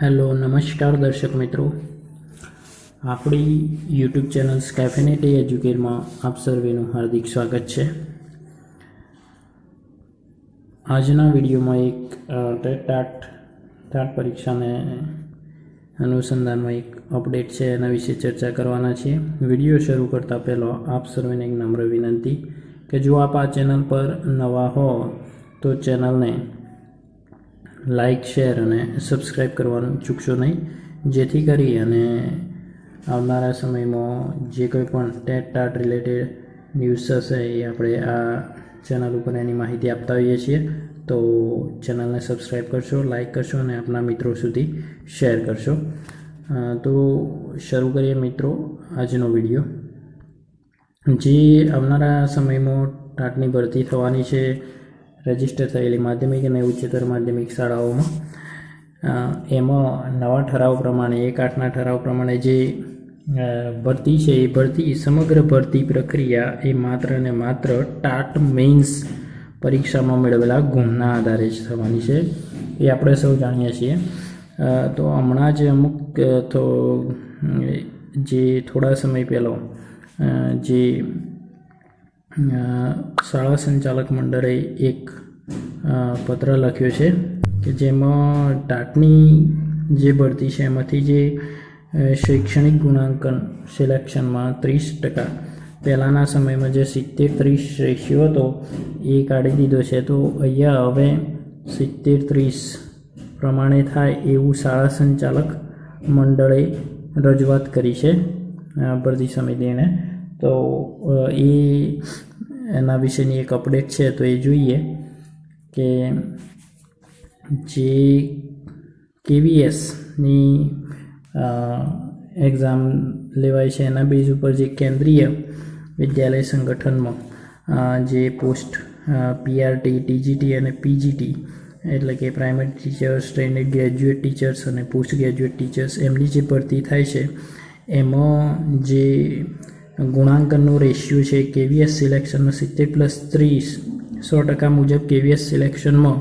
Hello, નમસ્કાર દર્શક મિત્રો. આપણી યુટ્યુબ ચેનલ સ્કેફેનેટી એજ્યુકેરમાં આપ સર્વેનું હાર્દિક સ્વાગત છે. આજના વિડીયોમાં એક ટાટ ટાટ પરીક્ષાને અનુસંધાનમાં એક અપડેટ છે, એના વિશે ચર્ચા કરવાના છીએ. વીડિયો શરૂ કરતાં પહેલાં આપ સર્વેને એક નમ્ર વિનંતી કે જો આપ આ ચેનલ પર નવા હો, તો ચેનલને લાઈક શેર અને સબસ્ક્રાઈબ કરવાનું ચૂકશો નહીં. જેથી કરી અને આવનારા સમયમાં જે કોઈ પણ ટેટ ટાટ રિલેટેડ ન્યૂઝ હશે એ આપણે આ ચેનલ ઉપર એની માહિતી આપતા હોઈએ છીએ. તો ચેનલને સબસ્ક્રાઈબ કરશો લાઇક કરશો અને આપણા મિત્રો સુધી શેર કરશો. તો શરૂ કરીએ મિત્રો આજનો વીડિયો જે આવનારા સમયમાં ટાટની ભરતી થવાની છે રજિસ્ટર થયેલી માધ્યમિક અને ઉચ્ચતર માધ્યમિક શાળાઓમાં. એમાં નવા ઠરાવ પ્રમાણે, એક આઠના ઠરાવ પ્રમાણે જે ભરતી છે, એ ભરતી સમગ્ર ભરતી પ્રક્રિયા એ માત્ર ને માત્ર ટાટ મેઇન્સ પરીક્ષામાં મેળવેલા ગુણના આધારે થવાની છે. એ આપણે સૌ જાણીએ છીએ. તો હમણાં જ અમુક તો જે થોડા સમય પહેલો જે શાળા સંચાલક મંડળે એક પત્ર લખ્યો છે કે જેમાં ટાટની જે ભરતી છે એમાંથી જે શૈક્ષણિક ગુણાંકન સિલેક્શનમાં ત્રીસ ટકા, પહેલાંના સમયમાં જે સિત્તેર ત્રીસ રેશિયો હતો એ કાઢી દીધો છે. તો અહીંયા હવે સિત્તેર ત્રીસ પ્રમાણે થાય એવું શાળા સંચાલક મંડળે રજૂઆત કરી છે ભરતી સમિતિને. તો એ એના વિશેની એક અપડેટ છે, તો એ જોઈએ કે જે કેવીએસની એક્ઝામ લેવાય છે, એના બેઝ ઉપર જે કેન્દ્રીય વિદ્યાલય સંગઠનમાં જે પોસ્ટ પીઆરટી ટીજીટી અને પીજીટી એટલે કે primary teachers trained graduate teachers અને પોસ્ટ ગ્રેજ્યુએટ ટીચર્સ એમની જે ભરતી થાય છે, એમાં જે ગુણાંકનનો રેશિયો છે કેવીએસ સિલેક્શનનો સિત્તેર પ્લસ ત્રીસ, સો ટકા મુજબ કેવીએસ સિલેક્શનમાં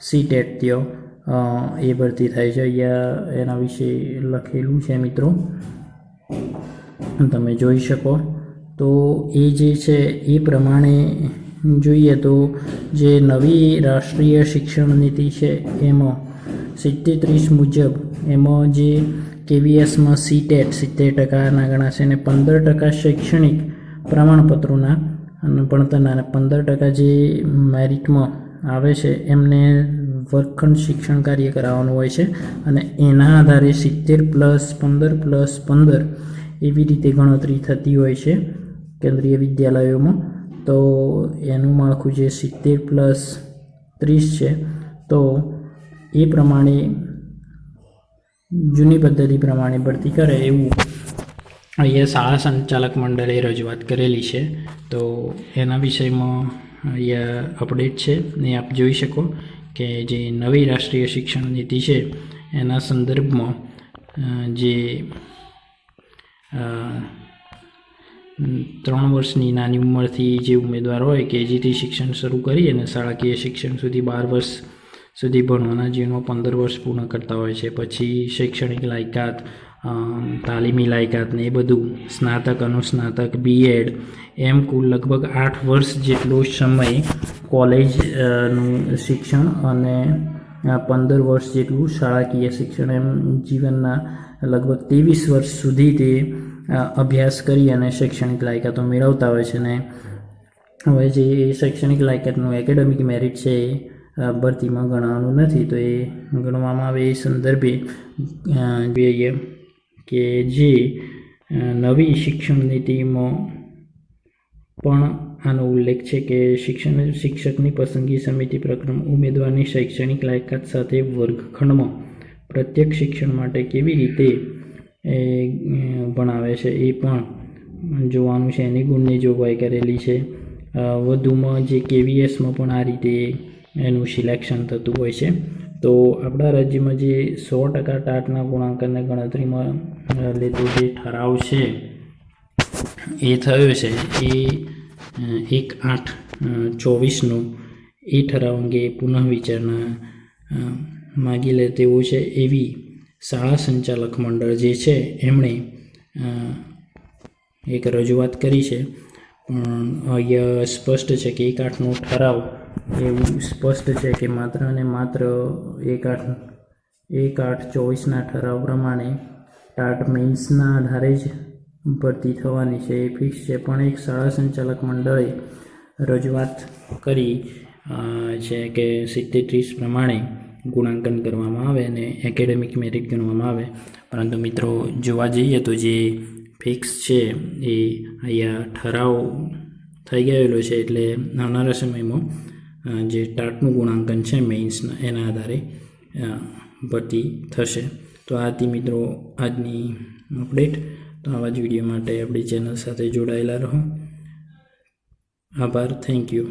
સી ટેટ એ ભરતી થાય છે. અહીંયા એના વિશે લખેલું છે મિત્રો. તમે જોઈ શકો. તો એ જે છે એ પ્રમાણે જોઈએ તો જે નવી રાષ્ટ્રીય શિક્ષણ નીતિ છે એમાં સિત્તેર ત્રીસ મુજબ એમાં જે કેવીએસમાં સીટેટ સિત્તેર ટકાના ગણાશે અને પંદર ટકા શૈક્ષણિક પ્રમાણપત્રોના અને ભણતરના પંદર ટકા જે મેરિટમાં આવે છે, એમને વર્ગખંડ શિક્ષણ કાર્ય કરાવવાનું હોય છે અને એના આધારે સિત્તેર પ્લસ પંદર પ્લસ પંદર એવી રીતે ગણતરી થતી હોય છે કેન્દ્રીય વિદ્યાલયોમાં. તો એનું માળખું જે સિત્તેર પ્લસ ત્રીસ છે, તો એ પ્રમાણે જૂની પદ્ધતિ પ્રમાણે ભરતી કરે એવું અહીંયા શાળા સંચાલક મંડળે રજૂઆત કરેલી છે. તો એના વિષયમાં અહીંયા અપડેટ છે. ને આપ જોઈ શકો કે જે નવી રાષ્ટ્રીય શિક્ષણ નીતિ છે, એના સંદર્ભમાં જે ત્રણ વર્ષની નાની ઉંમરથી જે ઉમેદવાર હોય કે જેથી શિક્ષણ શરૂ કરી અને શાળાકીય શિક્ષણ સુધી બાર વર્ષ સુધી ભણવાના જીવનમાં પંદર વર્ષ પૂર્ણ કરતા હોય છે. પછી શૈક્ષણિક લાયકાત તાલીમી લાયકાત ને એ બધું, સ્નાતક, અનુસ્નાતક બીએડ એમ કુલ લગભગ આઠ વર્ષ જેટલો સમય કોલેજનું શિક્ષણ અને પંદર વર્ષ જેટલું શાળાકીય શિક્ષણ એમ જીવનના લગભગ ત્રેવીસ વર્ષ સુધી તે અભ્યાસ કરી અને શૈક્ષણિક લાયકાતો મેળવતા હોય છે. ને હવે જે શૈક્ષણિક લાયકાતનું એકેડેમિક મેરિટ છે એ ભરતીમાં ગણવાનું નથી, તો એ ગણવામાં આવે એ સંદર્ભે જોઈએ કે જે નવી શિક્ષણ નીતિમાં પણ આનો ઉલ્લેખ છે કે શિક્ષણ શિક્ષકની પસંદગી સમિતિ પ્રક્રમ ઉમેદવારની શૈક્ષણિક લાયકાત સાથે વર્ગખંડમાં પ્રત્યક્ષ શિક્ષણ માટે કેવી રીતે, એ ભણાવે છે એ પણ જોવાનું છે. એની ગુણની જોગવાઈ કરેલી છે. વધુમાં જે કેવીએસમાં પણ આ રીતે એનું સિલેક્શન થતું હોય છે. તો આપણા રાજ્યમાં જે સો ટકા ટાટના ગુણાંકનને ગણતરીમાં લીધો જે ઠરાવ છે, એ થયો છે. એ એક આઠ ચોવીસનો એ ઠરાવ અંગે પુનઃ વિચારણા માગી લે તેવો છે. એવી શાળા સંચાલક મંડળ જે છે, એમણે એક રજૂઆત કરી છે. પણ અહીંયા સ્પષ્ટ છે કે એક આઠનો ઠરાવ એવું સ્પષ્ટ છે કે માત્ર અને માત્ર એક આઠ એક આઠ ચોવીસના ઠરાવ પ્રમાણે ટાટ મેન્સના આધારે જ ભરતી થવાની છે. એ ફિક્સ છે. પણ એક શાળા સંચાલક મંડળે રજૂઆત કરી છે કે સિત્તેર ત્રીસ પ્રમાણે ગુણાંકન કરવામાં આવે અને એકેડેમિક મેરિટ ગણવામાં આવે. પરંતુ મિત્રો, જોવા જઈએ તો જે ફિક્સ છે એ અહીંયા ઠરાવ થઈ ગયેલો છે એટલે આવનારા સમયમાં જે ટાટનું ગુણાંકન છે મેઇન્સના એના આધારે ભરતી થશે. તો આ હતી મિત્રો આજની અપડેટ તો આવા જ વીડિયો માટે આપણી ચેનલ સાથે જોડાયેલા રહો. આભાર થેન્ક યુ